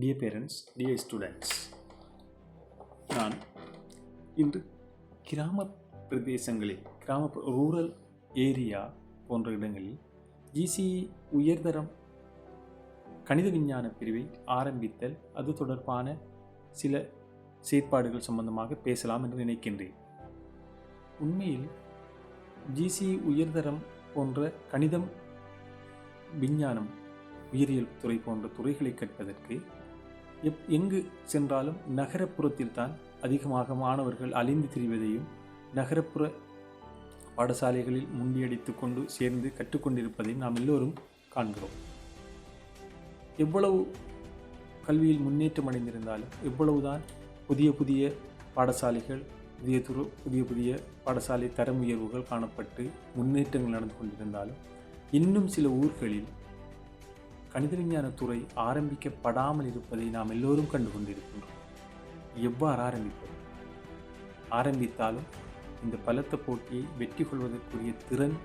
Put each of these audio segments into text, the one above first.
Dear parents dear students நான் இன்று கிராம பிரதேசங்களில் கிராம ரூரல் ஏரியா போன்ற இடங்களில் ஜிசிஇ உயர்தரம் கணித விஞ்ஞான பிரிவை ஆரம்பித்தல் அது தொடர்பான சில செயற்பாடுகள் சம்பந்தமாக பேசலாம் என்று நினைக்கின்றேன். உண்மையில் ஜிசிஇ உயர்தரம் போன்ற கணிதம் விஞ்ஞானம் உயிரியல் துறை போன்ற துறைகளை கற்பதற்கு எப் எங்கு சென்றாலும் நகரப்புறத்தில் தான் அதிகமாக மாணவர்கள் அழிந்து திரிவதையும் நகரப்புற பாடசாலைகளில் முண்டியடித்து கொண்டு சேர்ந்து கற்றுக்கொண்டிருப்பதையும் நாம் எல்லோரும் காண்கிறோம். எவ்வளவு கல்வியில் முன்னேற்றம் அடைந்திருந்தாலும் எவ்வளவுதான் புதிய புதிய பாடசாலைகள் புதிய துரு புதிய புதிய பாடசாலை தரம் உயர்வுகள் காணப்பட்டு முன்னேற்றங்கள் நடந்து கொண்டிருந்தாலும் இன்னும் சில ஊர்களில் கணித விஞ்ஞானத்துறை ஆரம்பிக்கப்படாமல் இருப்பதை நாம் எல்லோரும் கண்டு கொண்டிருக்கின்றோம் எவ்வாறு ஆரம்பிப்பது? ஆரம்பித்தாலும் இந்த பலத்த போட்டியை வெற்றி கொள்வதற்குரிய திறன்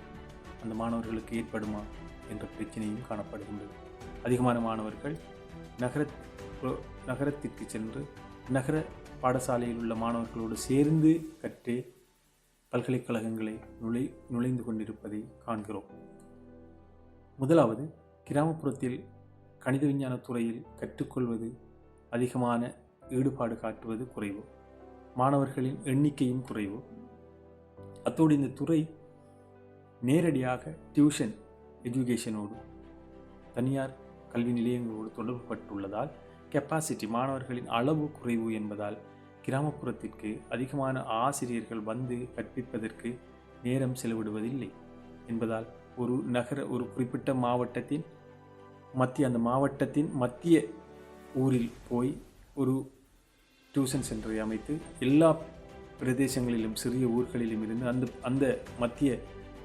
அந்த மாணவர்களுக்கு ஏற்படுமா என்ற பிரச்சனையும் காணப்படுகின்றது. அதிகமான மாணவர்கள் நகர நகரத்திற்கு சென்று நகர பாடசாலையில் உள்ள மாணவர்களோடு சேர்ந்து கற்றே பல்கலைக்கழகங்களை நுழை நுழைந்து கொண்டிருப்பதை காண்கிறோம். முதலாவது கிராமப்புறத்தில் கணித விஞ்ஞான துறையில் கற்றுக்கொள்வது அதிகமான ஈடுபாடு காட்டுவது குறைவு. மாணவர்களின் எண்ணிக்கையும் குறைவு. அத்தோடு இந்த துறை நேரடியாக டியூஷன் எஜுகேஷனோடு தனியார் கல்வி நிலையங்களோடு தொடர்புபட்டுள்ளதால் கெப்பாசிட்டி மாணவர்களின் அளவு குறைவு என்பதால் கிராமப்புறத்திற்கு அதிகமான ஆசிரியர்கள் வந்து கற்பிப்பதற்கு நேரம் செலவிடுவதில்லை என்பதால் ஒரு நகர ஒரு குறிப்பிட்ட மாவட்டத்தின் மத்திய அந்த மாவட்டத்தின் மத்திய ஊரில் போய் ஒரு டியூஷன் சென்டரை அமைத்து எல்லா பிரதேசங்களிலும் சிறிய ஊர்களிலும் இருந்து அந்த அந்த மத்திய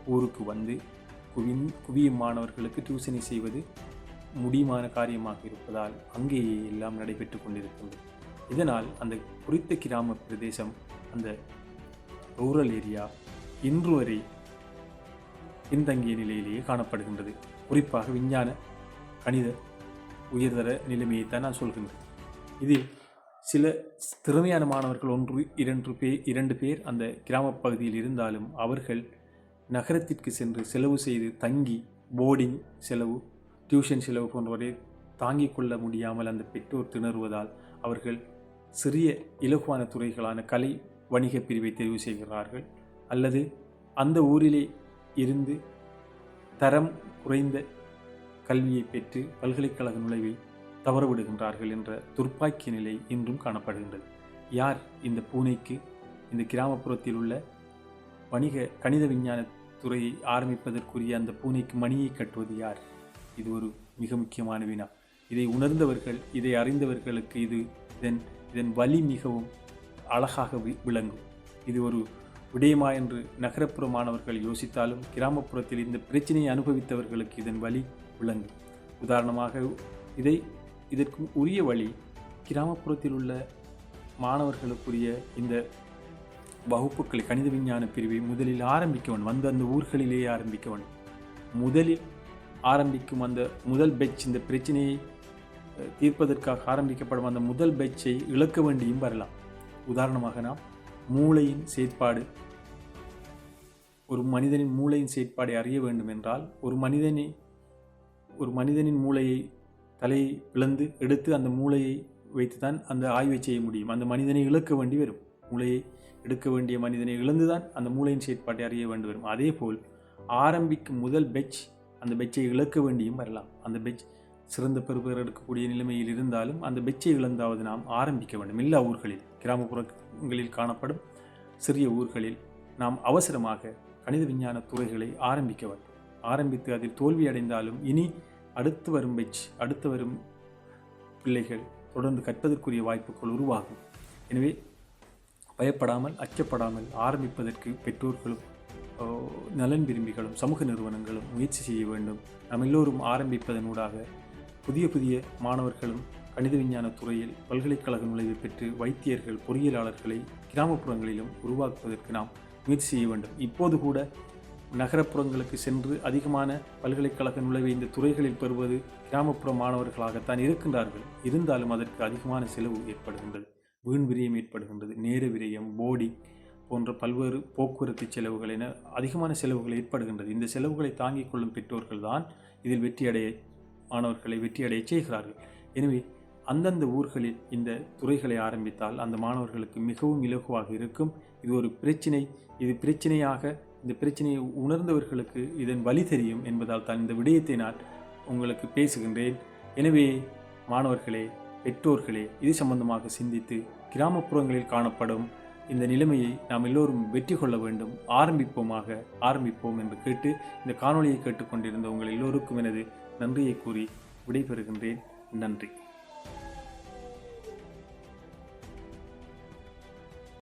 ஊருக்கு வந்து குவின் குவியும் மாணவர்களுக்கு டியூஷனை செய்வது முடியுமான காரியமாக இருப்பதால் அங்கேயே எல்லாம் நடைபெற்று கொண்டிருக்கிறது இதனால் அந்த குறித்த கிராம பிரதேசம் அந்த ரூரல் ஏரியா இன்று வரை பின்தங்கிய நிலையிலேயே காணப்படுகின்றது. குறிப்பாக விஞ்ஞான கணித உயர்தர நிலைமையைத்தான் நான் சொல்கின்றேன். இதில் சில திறமையான மாணவர்கள் ஒன்று இரண்டு பேர் இரண்டு பேர் அந்த கிராம பகுதியில் இருந்தாலும் அவர்கள் நகரத்திற்கு சென்று செலவு செய்து தங்கி போர்டிங் செலவு டியூஷன் செலவு போன்றவரை தாங்கிக் கொள்ள முடியாமல் அந்த பெற்றோர் திணறுவதால் அவர்கள் சிறிய இலகுவான துறைகளான கலை வணிக பிரிவை தெரிவு செய்கிறார்கள். அல்லது அந்த ஊரிலே இருந்து தரம் குறைந்த கல்வியை பெற்று பல்கலைக்கழக நுழைவை தவறவிடுகின்றார்கள் என்ற துர்ப்பாக்கிய நிலை இன்றும் காணப்படுகின்றது. யார் இந்த பூனைக்கு? இந்த கிராமப்புறத்தில் உள்ள வணிக கணித விஞ்ஞான துறையை ஆரம்பிப்பதற்குரிய அந்த பூனைக்கு மணியை கட்டுவது யார்? இது ஒரு மிக முக்கியமான வினா. இதை உணர்ந்தவர்கள் இதை அறிந்தவர்களுக்கு இது இதன் இதன் வலி மிகவும் அழகாக விளங்கும். இது ஒரு விடயமா என்று நகரப்புற மாணவர்கள் யோசித்தாலும் கிராமப்புறத்தில் இந்த பிரச்சனையை அனுபவித்தவர்களுக்கு இதன் வழி விளங்கும் உதாரணமாக இதை இதற்கு உரிய வழி கிராமப்புறத்தில் உள்ள மாணவர்களுக்குரிய இந்த வகுப்புகளை கணித விஞ்ஞான பிரிவை முதலில் ஆரம்பிக்கவன் வந்து அந்த ஊர்களிலேயே ஆரம்பிக்கவன். முதலில் ஆரம்பிக்கும் அந்த முதல் பெச் இந்த பிரச்சனையை தீர்ப்பதற்காக ஆரம்பிக்கப்படும் அந்த முதல் பெச்சை இழக்க வேண்டியும் வரலாம். உதாரணமாக நாம் மூளையின் செயற்பாடு. ஒரு மனிதனின் மூளையின் செயற்பாடை அறிய வேண்டும் என்றால் ஒரு மனிதனை ஒரு மனிதனின் மூளையை தலையை பிளந்து எடுத்து அந்த மூளையை வைத்து தான் அந்த ஆய்வை செய்ய முடியும். அந்த மனிதனை இழக்க வேண்டி வரும். மூளையை எடுக்க வேண்டிய மனிதனை இழந்து தான் அந்த மூளையின் செயற்பாட்டை அறிய வேண்டி வரும். அதே போல் ஆரம்பிக்கும் முதல் பெச் அந்த பெச்சை இழக்க வேண்டியும் வரலாம். அந்த பெச் சிறந்த பெறுபேர் எடுக்கக்கூடிய நிலைமையில் இருந்தாலும் அந்த பெச்சை இழந்தாவது நாம் ஆரம்பிக்க வேண்டும். எல்லா ஊர்களில் கிராமப்புறங்களில் காணப்படும் சிறிய ஊர்களில் நாம் அவசரமாக கணித விஞ்ஞான துறைகளை ஆரம்பிக்க வேண்டும். ஆரம்பித்து அதில் தோல்வி அடைந்தாலும் இனி அடுத்து வரும் பெச் அடுத்து வரும் பிள்ளைகள் தொடர்ந்து கற்பதற்குரிய வாய்ப்புகள் உருவாகும். எனவே பயப்படாமல் அச்சப்படாமல் ஆரம்பிப்பதற்கு பெற்றோர்களும் நலன் விரும்பிகளும் சமூக நிறுவனங்களும் முயற்சி செய்ய வேண்டும். நாம் எல்லோரும் ஆரம்பிப்பதனூடாக புதிய புதிய மாணவர்களும் கணித விஞ்ஞான துறையில் பல்கலைக்கழக நுழைவு பெற்று வைத்தியர்கள் பொறியியலாளர்களை கிராமப்புறங்களிலும் உருவாக்குவதற்கு நாம் முயற்சி செய்ய வேண்டும். இப்போது கூட நகரப்புறங்களுக்கு சென்று அதிகமான பல்கலைக்கழக நுழைவை இந்த துறைகளில் பெறுவது கிராமப்புற மாணவர்களாகத்தான் இருக்கின்றார்கள். இருந்தாலும் அதற்கு அதிகமான செலவு ஏற்படுகின்றது. வீண் விரயம் ஏற்படுகின்றது. நேர விரயம் போடி போன்ற பல்வேறு போக்குவரத்து செலவுகள் என அதிகமான செலவுகள் ஏற்படுகின்றது. இந்த செலவுகளை தாங்கிக் கொள்ளும் பெற்றோர்கள் தான் இதில் வெற்றியடைய மாணவர்களை வெற்றியடைய செய்கிறார்கள். எனவே அந்தந்த ஊர்களில் இந்த துறைகளை ஆரம்பித்தால் அந்த மாணவர்களுக்கு மிகவும் இலகுவாக இருக்கும். இது ஒரு பிரச்சினை. இது பிரச்சினையாக இந்த பிரச்சனையை உணர்ந்தவர்களுக்கு இதன் வழி தெரியும் என்பதால் தான் இந்த விடயத்தை நான் உங்களுக்கு பேசுகின்றேன். எனவே மாணவர்களே பெற்றோர்களே இது சம்பந்தமாக சிந்தித்து கிராமப்புறங்களில் காணப்படும் இந்த நிலைமையை நாம் எல்லோரும் வெற்றி கொள்ள வேண்டும். ஆரம்பிப்போமாக ஆரம்பிப்போம் என்று கேட்டு இந்த காணொலியை கேட்டுக்கொண்டிருந்த உங்கள் எல்லோருக்கும் எனது நன்றியை கூறி விடைபெறுகின்றேன். நன்றி.